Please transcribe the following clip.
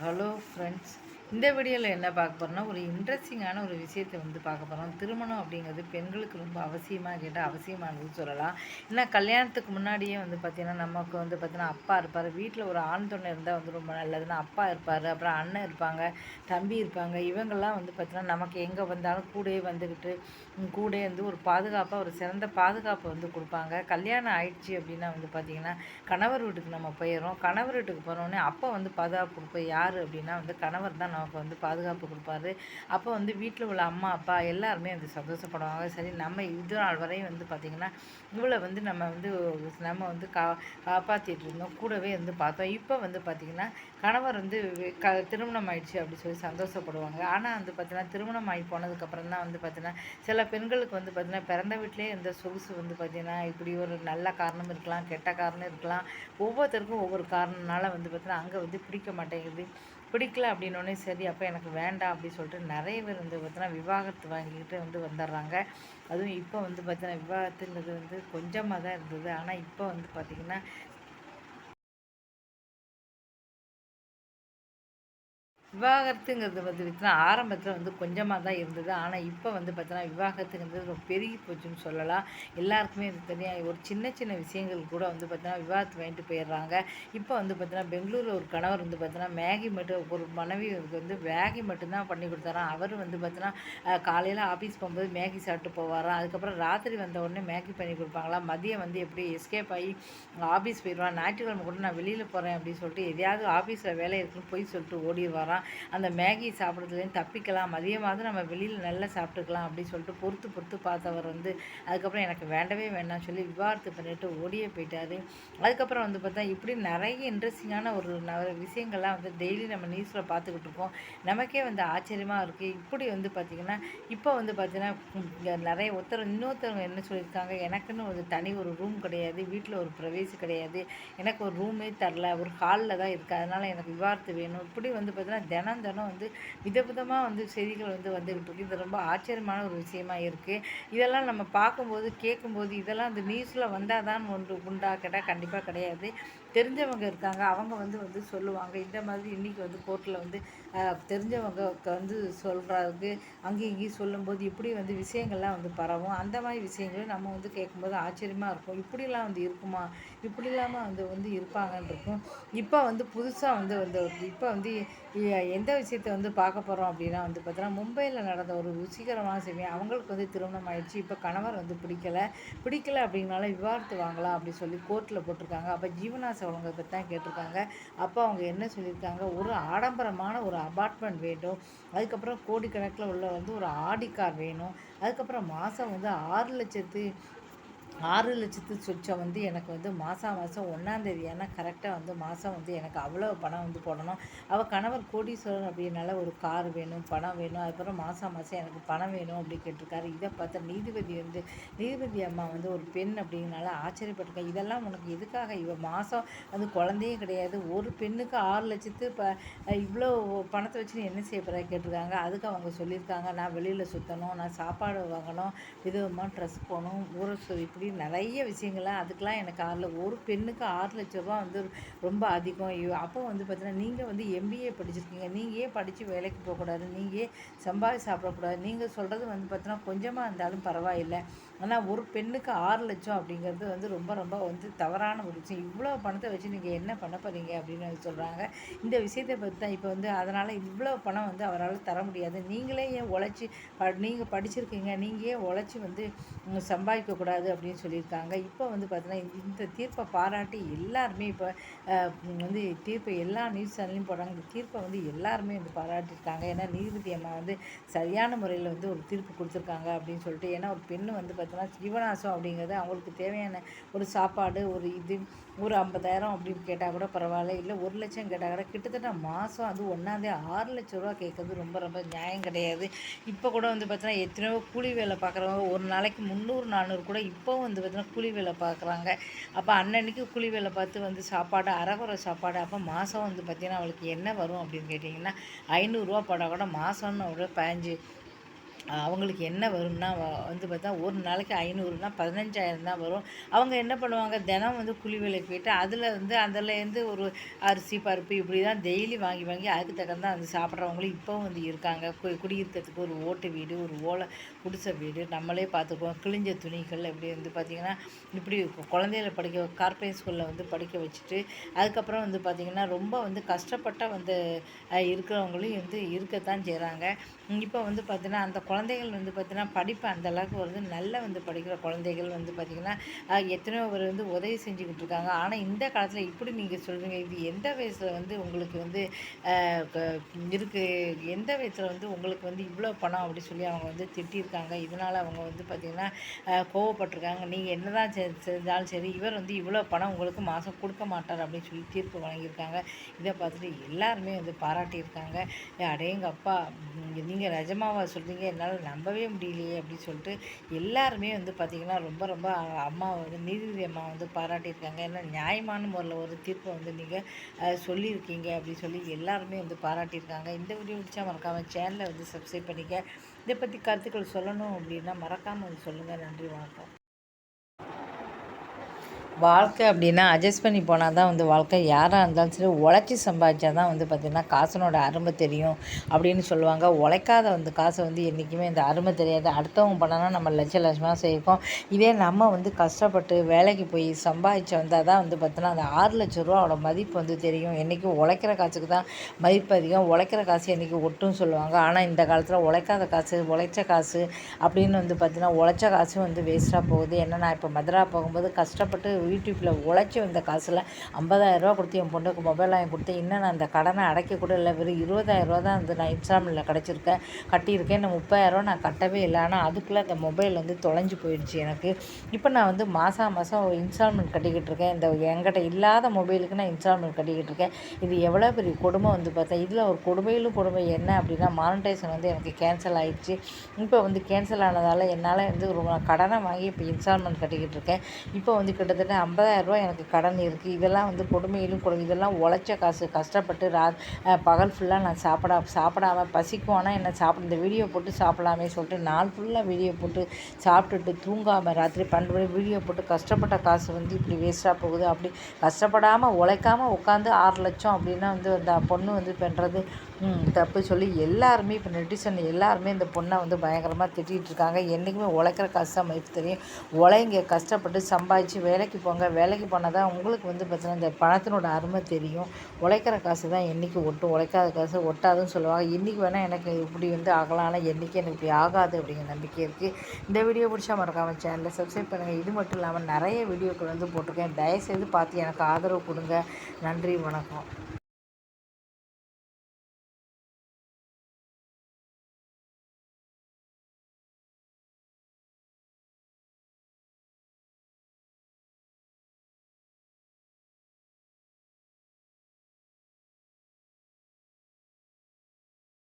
Hello friends இந்த வீடியோவில் என்ன பார்க்க போகிறோம்னா ஒரு இன்ட்ரெஸ்டிங்கான ஒரு விஷயத்தை வந்து பார்க்க போகிறோம் திருமணம் அப்படிங்கிறது பெண்களுக்கு ரொம்ப அவசியமாக கேட்டால் அவசியமானதுன்னு சொல்லலாம். ஏன்னா கல்யாணத்துக்கு முன்னாடியே வந்து பார்த்திங்கன்னா நமக்கு வந்து பார்த்திங்கன்னா அப்பா இருப்பார். வீட்டில் ஒரு ஆண் துணை இருந்தால் வந்து ரொம்ப நல்லதுன்னா அப்பா இருப்பார். அப்புறம் அண்ணன் இருப்பாங்க தம்பி இருப்பாங்க. இவங்கெல்லாம் வந்து பார்த்திங்கன்னா நமக்கு எங்கே வந்தாலும் கூடயே வந்துக்கிட்டு கூட வந்து ஒரு பாதுகாப்பாக ஒரு சிறந்த பாதுகாப்பை வந்து கொடுப்பாங்க. கல்யாணம் ஆயிடுச்சு அப்படின்னா வந்து பார்த்திங்கன்னா கணவர் வீட்டுக்கு நம்ம போயிடுறோம். கணவர் வீட்டுக்கு போகிறோன்னே அப்போ வந்து பாதுகாப்பு கொடுப்போம் யார் அப்படின்னா வந்து கணவர் தான் நமக்கு வந்து பாதுகாப்பு கொடுப்பாரு. அப்போ வந்து வீட்டில் உள்ள அம்மா அப்பா எல்லாருமே வந்து சந்தோஷப்படுவாங்க. சரி நம்ம இது நாள் வரையும் வந்து பார்த்திங்கன்னா இவ்வளோ வந்து நம்ம வந்து நம்ம வந்து கா காப்பாற்றிட்டு இருந்தோம். கூடவே வந்து பார்த்தோம். இப்போ வந்து பார்த்திங்கன்னா கணவர் வந்து க திருமணம் ஆயிடுச்சு அப்படின்னு சொல்லி சந்தோஷப்படுவாங்க. ஆனால் வந்து பார்த்திங்கன்னா திருமணம் ஆகி போனதுக்கப்புறம் தான் வந்து பார்த்திங்கன்னா சில பெண்களுக்கு வந்து பார்த்திங்கன்னா பிறந்த வீட்டிலே இந்த சொகுசு வந்து பார்த்திங்கன்னா இப்படி ஒரு நல்ல காரணம் இருக்கலாம் கெட்ட காரணம் இருக்கலாம். ஒவ்வொருத்தருக்கும் ஒவ்வொரு காரணம்னால வந்து பார்த்திங்கன்னா அங்கே வந்து பிடிக்க மாட்டேங்குது. பிடிக்கல அப்படின்னோடனே சரி அப்போ எனக்கு வேண்டாம் அப்படின்னு சொல்லிட்டு நிறைய பேர் வந்து பார்த்தீங்கன்னா விவாகரத்து வாங்கிக்கிட்டு வந்து வந்துடுறாங்க. அதுவும் இப்போ வந்து பார்த்தீங்கன்னா விவாகரத்துங்கிறது வந்து கொஞ்சமாக தான் இருந்தது. ஆனால் இப்போ வந்து பார்த்திங்கன்னா விவாகரத்துங்கிறது வந்து பார்த்தீங்கன்னா ஆரம்பத்தில் வந்து கொஞ்சமாக தான் இருந்தது. ஆனால் இப்போ வந்து பார்த்தோன்னா விவாகரத்துங்கிறது ரொம்ப பெருகி போச்சுன்னு சொல்லலாம். எல்லாருக்குமே இது தனியாக ஒரு சின்ன சின்ன விஷயங்கள் கூட வந்து பார்த்தோன்னா விவாகரத்து வாங்கிட்டு போயிடுறாங்க. இப்போ வந்து பார்த்தோன்னா பெங்களூரில் ஒரு கணவர் வந்து பார்த்தோன்னா மேகி மட்டும் ஒரு மனைவிக்கு வந்து மேகி மட்டும்தான் பண்ணி கொடுத்தாராம். அவர் வந்து பார்த்தோன்னா காலையில் ஆஃபீஸ் போகும்போது மேகி சாப்பிட்டு போவாராம். அதுக்கப்புறம் ராத்திரி வந்த உடனே மேகி பண்ணி கொடுப்பாங்களா மதியம் வந்து எப்படி எஸ்கேப் ஆகி ஆஃபீஸ் போயிடுவான். ஞாயிற்றுக்கிழமை கூட நான் வெளியில் போகிறேன் அப்படின்னு சொல்லிட்டு எதையாவது ஆஃபீஸில் வேலை இருக்குன்னு போய் சொல்லிட்டு ஓடிடுவாராம். அந்த மேகி சாப்பிட்றதுலேருந்து தப்பிக்கலாம். மதியமாவது நம்ம வெளியில் நல்லா சாப்பிட்டுக்கலாம் அப்படின்னு சொல்லிட்டு பொறுத்து பொறுத்து பார்த்தவர் வந்து அதுக்கப்புறம் எனக்கு வேண்டவே வேண்டாம் சொல்லி விவாகரத்து பண்ணிட்டு ஓடியே போயிட்டார். அதுக்கப்புறம் வந்து பார்த்தா இப்படி நிறைய இன்ட்ரெஸ்டிங்கான ஒரு விஷயங்கள்லாம் வந்து டெய்லி நம்ம நியூஸில் பார்த்துக்கிட்டு இருக்கோம். நமக்கே வந்து ஆச்சரியமாக இருக்குது இப்படி வந்து பார்த்திங்கன்னா இப்போ வந்து பார்த்திங்கன்னா நிறைய ஒருத்தர் இன்னொருத்தவங்க என்ன சொல்லியிருக்காங்க? எனக்குன்னு ஒரு தனி ஒரு ரூம் கிடையாது. வீட்டில் ஒரு பிரவேசம் கிடையாது. எனக்கு ஒரு ரூமே தரல. ஒரு ஹாலில் தான் இருக்குது அதனால் எனக்கு விவாகரத்து வேணும். இப்படி வந்து பார்த்திங்கன்னா தினம் தினம் வந்து விதவிதமாக வந்து செய்திகள் வந்து வந்துக்கிட்டு இருக்கு. இது ரொம்ப ஆச்சரியமான ஒரு விஷயமா இருக்குது இதெல்லாம் நம்ம பார்க்கும்போது கேட்கும்போது இதெல்லாம் அந்த நியூஸில் வந்தால் தான் ஒன்று உண்டா கேட்டால் கண்டிப்பாக கிடையாது. தெரிஞ்சவங்க இருக்காங்க. அவங்க வந்து வந்து சொல்லுவாங்க. இந்த மாதிரி இன்றைக்கி வந்து கோர்ட்டில் வந்து தெரிஞ்சவங்க வந்து சொல்கிறதுக்கு அங்கேயும் இங்கேயும் சொல்லும்போது இப்படி வந்து விஷயங்கள்லாம் வந்து பரவும். அந்த மாதிரி விஷயங்களும் நம்ம வந்து கேட்கும்போது ஆச்சரியமாக இருக்கும். இப்படிலாம் வந்து இருக்குமா? இப்படி இல்லாமல் வந்து வந்து இருப்பாங்கன்னு இருக்கும். இப்போ வந்து புதுசாக வந்து வந்து இப்போ வந்து எந்த விஷயத்தை வந்து பார்க்க போகிறோம் அப்படின்னா வந்து பார்த்தோன்னா மும்பையில் நடந்த ஒரு ருசிகரமான செய்வேன் அவங்களுக்கு வந்து திருமணம் ஆயிடுச்சு. இப்போ கணவர் வந்து பிடிக்கல. பிடிக்கல அப்படிங்கனால விவாகரத்து வாங்கலாம் அப்படின்னு சொல்லி கோர்ட்டில் போட்டிருக்காங்க. அப்போ ஜீவனாசவங்க பற்றி தான் கேட்டிருக்காங்க. அப்போ அவங்க என்ன சொல்லியிருக்காங்க? ஒரு ஆடம்பரமான ஒரு அபார்ட்மெண்ட் வேண்டும் அதுக்கப்புறம் கோடிக்கணக்கில் உள்ள வந்து ஒரு ஆடி கார் வேணும். அதுக்கப்புறம் மாதம் வந்து ஆறு லட்சத்து ஆறு லட்சத்து சொச்சம் வந்து எனக்கு வந்து மாதம் மாதம் ஒன்றாந்தேதி ஏன்னா கரெக்டாக வந்து மாதம் வந்து எனக்கு அவ்வளோ பணம் வந்து போடணும். அவள் கணவர் கோடீஸ்வரன் அப்படின்னால ஒரு கார் வேணும் பணம் வேணும் அதுக்கப்புறம் மாதம் மாதம் எனக்கு பணம் வேணும் அப்படி கேட்டிருக்காரு. இதை பார்த்தா நீதிபதி வந்து நீதிபதி அம்மா வந்து ஒரு பெண் அப்படிங்கனால ஆச்சரியப்பட்டிருக்கேன் இதெல்லாம் உனக்கு எதுக்காக? இவ மாதம் வந்து குழந்தையே கிடையாது. ஒரு பெண்ணுக்கு ஆறு லட்சத்து இப்போ இவ்வளோ பணத்தை வச்சு நீ என்ன செய்ய போகிற கேட்டிருக்காங்க. அதுக்கு அவங்க சொல்லியிருக்காங்க. நான் வெளியில் சுற்றணும் நான் சாப்பாடு வாங்கணும் விதவிதமாக ட்ரெஸ் போகணும் ஊரை சு- இப்படி நிறைய விஷயங்கள்லாம் அதுக்கெலாம் எனக்கு ஆறில் ஒரு பெண்ணுக்கு ஆறு லட்ச ரூபா வந்து ரொம்ப அதிகம். அப்போ வந்து பார்த்தீங்கன்னா நீங்கள் வந்து எம்பிஏ படிச்சிருக்கீங்க. நீங்கள் ஏன் படித்து வேலைக்கு போகக்கூடாது? நீங்கள் ஏன் சம்பாதி சாப்பிடக்கூடாது? நீங்கள் சொல்கிறது வந்து பார்த்தீங்கன்னா கொஞ்சமாக இருந்தாலும் பரவாயில்லை. ஆனால் ஒரு பெண்ணுக்கு ஆறு லட்சம் அப்படிங்கிறது வந்து ரொம்ப ரொம்ப வந்து தவறான ஒரு விஷயம். இவ்வளோ பணத்தை வச்சு நீங்கள் என்ன பண்ண போகிறீங்க அப்படின்னு சொல்கிறாங்க இந்த விஷயத்தை பற்றி தான் இப்போ வந்து அதனால் இவ்வளோ பணம் வந்து அவரால் தர முடியாது. நீங்களே ஏன் உழைச்சி ப நீங்கள் படிச்சிருக்கீங்க. நீங்கள் ஏன் உழைச்சி வந்து சம்பாதிக்கக்கூடாது அப்படின்னு சொல்லியிருக்காங்க. இப்போ வந்து பார்த்தீங்கன்னா இந்த தீர்ப்பை பாராட்டி எல்லாருமே இப்போ வந்து தீர்ப்பை எல்லா நியூஸ் சேனல்லையும் போடுறாங்க. இந்த தீர்ப்பை வந்து எல்லாருமே வந்து பாராட்டியிருக்காங்க. ஏன்னா நீதிபதி அம்மா வந்து சரியான முறையில் வந்து ஒரு தீர்ப்பு கொடுத்துருக்காங்க அப்படின்னு சொல்லிட்டு ஏன்னா ஒரு பெண்ணு வந்து பார்த்தோம்னா ஜீவனாசம் அப்படிங்கிறது அவங்களுக்கு தேவையான ஒரு சாப்பாடு ஒரு இது ஒரு ஐம்பதாயிரம் அப்படின்னு கேட்டால் கூட பரவாயில்ல. இல்லை ஒரு லட்சம் கேட்டால் கூட கிட்டத்தட்ட மாதம் அது ஒன்றாந்தே ஆறு லட்ச ரூபா கேட்குறது ரொம்ப ரொம்ப நியாயம் கிடையாது. இப்போ கூட வந்து பார்த்தீங்கன்னா எத்தனையோ கூலி வேலை பார்க்குறவங்க ஒரு நாளைக்கு முந்நூறு நானூறு கூட இப்போவும் வந்து பார்த்தீங்கன்னா கூலி வேலை பார்க்குறாங்க அப்போ அன்னன்னைக்கு கூலி வேலை பார்த்து வந்து சாப்பாடு அறகுறை சாப்பாடு அப்போ மாதம் வந்து பார்த்தீங்கன்னா அவளுக்கு என்ன வரும் அப்படின்னு கேட்டிங்கன்னா ஐநூறுரூவா போட்டால் கூட மாதம்னு ஒரு பதினஞ்சு அவங்களுக்கு என்ன வரும்னா வந்து பார்த்தா ஒரு நாளைக்கு ஐநூறுனா பதினஞ்சாயிரம் தான் வரும். அவங்க என்ன பண்ணுவாங்க தினம் வந்து குழி வேலைக்கு போயிட்டு அதில் வந்து அதுலேருந்து ஒரு அரிசி பருப்பு இப்படி தான் டெய்லி வாங்கி வாங்கி அதுக்கு தகுந்த அந்த சாப்பிட்றவங்களும் இப்போவும் வந்து இருக்காங்க. கு குடியிருக்கிறதுக்கு ஒரு ஓட்டு வீடு ஒரு ஓலை குடிசை வீடு நம்மளே பார்த்துக்குவோம். கிழிஞ்ச துணிகள் இப்படி வந்து பார்த்திங்கன்னா இப்படி குழந்தையில படிக்க கார்பரேட் ஸ்கூலில் வந்து படிக்க வச்சுட்டு அதுக்கப்புறம் வந்து பார்த்திங்கன்னா ரொம்ப வந்து கஷ்டப்பட்ட வந்து இருக்கிறவங்களையும் வந்து இருக்கத்தான் செய்கிறாங்க இப்போ வந்து பார்த்திங்கன்னா அந்த குழந்தைகள் வந்து பார்த்திங்கன்னா படிப்பு அந்தளவுக்கு வருது நல்ல வந்து படிக்கிற குழந்தைகள் வந்து பார்த்திங்கன்னா எத்தனையோ பேர் வந்து உதவி செஞ்சுக்கிட்டு இருக்காங்க. ஆனால் இந்த காலத்தில் இப்படி நீங்கள் சொல்கிறீங்க இது எந்த வயசில் வந்து உங்களுக்கு வந்து இருக்குது எந்த வயசில் வந்து உங்களுக்கு வந்து இவ்வளோ பணம் அப்படி சொல்லி அவங்க வந்து திட்டியிருக்காங்க? இதனால் அவங்க வந்து பார்த்திங்கன்னா கோவப்பட்டிருக்காங்க. நீங்கள் என்ன தான் செஞ்சாலும் சரி இவர் வந்து இவ்வளோ பணம் உங்களுக்கு மாதம் கொடுக்க மாட்டார் அப்படின்னு சொல்லி தீர்ப்பு வழங்கியிருக்காங்க. இதை பார்த்துட்டு எல்லாருமே வந்து பாராட்டியிருக்காங்க. அடேங்க அப்பா நீங்கள் நிஜமாவா சொல்கிறீங்க என்னால் நம்பவே முடியலையே அப்படின்னு சொல்லிட்டு எல்லாருமே வந்து பார்த்திங்கன்னா ரொம்ப ரொம்ப அம்மா வந்து நீதிபதி அம்மா வந்து பாராட்டியிருக்காங்க. ஏன்னா நியாயமான முறையில் ஒரு தீர்ப்பை வந்து நீங்கள் சொல்லியிருக்கீங்க அப்படின்னு சொல்லி எல்லாருமே வந்து பாராட்டியிருக்காங்க. இந்த வீடியோ பிடிச்சா மறக்காமல் சேனலை வந்து சப்ஸ்கிரைப் பண்ணிக்க. இதை பற்றி கருத்துக்கள் சொல்லணும் அப்படின்னா மறக்காமல் வந்து சொல்லுங்கள் நன்றி வணக்கம். வாழ்க்கை அப்படின்னா அட்ஜஸ்ட் பண்ணி போனால் தான் வந்து வாழ்க்கை. யாராக இருந்தாலும் சரி உழைச்சி சம்பாதிச்சா தான் வந்து பார்த்திங்கன்னா காசனோட அருமை தெரியும் அப்படின்னு சொல்லுவாங்க. உழைக்காத வந்து காசை வந்து என்றைக்குமே இந்த அருமை தெரியாது. அடுத்தவங்க பண்ணனா நம்ம லட்ச லட்சமாக செய்வோம் இதே நம்ம வந்து கஷ்டப்பட்டு வேலைக்கு போய் சம்பாதிச்சு வந்தால் தான் வந்து பார்த்தோன்னா அந்த ஆறு லட்ச ரூபாவோட மதிப்பு வந்து தெரியும். என்றைக்கும் உழைக்கிற காசுக்கு தான் மதிப்பு அதிகம். உழைக்கிற காசு என்றைக்கு ஒட்டும் சொல்லுவாங்க. ஆனால் இந்த காலத்தில் உழைக்காத காசு உழைச்ச காசு அப்படின்னு வந்து பார்த்திங்கன்னா உழைச்ச காசும் வந்து வேஸ்ட்டாக போகுது. ஏன்னா நான் இப்போ மதுரா போகும்போது கஷ்டப்பட்டு யூடியூப்பில் உழைச்சி வந்த காசில் ஐம்பதாயிரரூவா கொடுத்து என் பொண்ணுக்கு மொபைல் வாங்கி கொடுத்து இன்னும் நான் அந்த கடனை அடைக்க கூட இல்லை. வெறும் இருபதாயிரரூவா தான் வந்து நான் இன்ஸ்டால்மெண்ட்டில் கிடச்சிருக்கேன். கட்டியிருக்கேன். இந்த முப்பதாயிரரூவா நான் கட்டவே இல்லை. ஆனால் அதுக்குள்ளே அந்த மொபைல் வந்து தொலைஞ்சு போயிடுச்சு எனக்கு. இப்போ நான் வந்து மாதம் மாதம் இன்ஸ்டால்மெண்ட் கட்டிக்கிட்டு இருக்கேன். இந்த என்கிட்ட இல்லாத மொபைலுக்கு நான் இன்ஸ்டால்மெண்ட் கட்டிக்கிட்டு இருக்கேன். இது எவ்வளோ பெரிய கொடுமை வந்து பார்த்தேன் இதில் ஒரு கொடுமையிலும் கொடுமை என்ன அப்படின்னா மானிட்டைசன் வந்து எனக்கு கேன்சல் ஆகிடுச்சு இப்போ வந்து கேன்சல் ஆனதால் என்னால் வந்து ஒரு கடனை வாங்கி இப்போ இன்ஸ்டால்மெண்ட் கட்டிக்கிட்டு இருக்கேன். இப்போ வந்து கிட்டத்தட்ட ஐம்பதாயிரரூவா எனக்கு கடன் இருக்குது இதெல்லாம் வந்து கொடுமையிலும் கொடு இதெல்லாம் உழைச்ச காசு. கஷ்டப்பட்டு ரா பகல் ஃபுல்லாக நான் சாப்பிடா சாப்பிடாம பசிக்கும். ஆனால் என்ன சாப்பிட இந்த வீடியோ போட்டு சாப்பிடாமே சொல்லிட்டு நாள் ஃபுல்லாக வீடியோ போட்டு சாப்பிட்டுட்டு தூங்காமல் ராத்திரி பன்னெண்டு மணி வீடியோ போட்டு கஷ்டப்பட்ட காசு வந்து இப்படி வேஸ்ட்டாக போகுது. அப்படி கஷ்டப்படாமல் உழைக்காமல் உட்காந்து ஆறு லட்சம் அப்படின்னா வந்து அந்த பொண்ணு வந்து பண்ணுறது தப்பு சொல்லி எல்லாருமே இப்போ நெட்டிசன் எல்லாருமே இந்த பொண்ணை வந்து பயங்கரமாக திட்டிகிட்டு இருக்காங்க. என்றைக்குமே உழைக்கிற காசு தான் மதிப்பு தெரியும். உழைங்க கஷ்டப்பட்டு சம்பாதிச்சு வேலைக்கு போங்க. வேலைக்கு போனால் தான் உங்களுக்கு வந்து பார்த்தீங்கன்னா இந்த பணத்தினோட அருமை தெரியும். உழைக்கிற காசு தான் என்றைக்கு ஒட்டும். உழைக்காத காசு ஒட்டாதுன்னு சொல்லுவாங்க. இன்றைக்கி வேணால் எனக்கு இப்படி வந்து ஆகலாம். ஆனால் என்றைக்கு எனக்கு இப்படி ஆகாது அப்படிங்கிற நம்பிக்கை இருக்குது இந்த வீடியோ பிடிச்சா மறக்காமல் சேனலில் சப்ஸ்கிரைப் பண்ணுங்கள் இது மட்டும் இல்லாமல் நிறைய வீடியோக்கள் வந்து போட்டிருக்கேன். தயவுசெய்து பார்த்து எனக்கு ஆதரவு கொடுங்க. நன்றி வணக்கம்.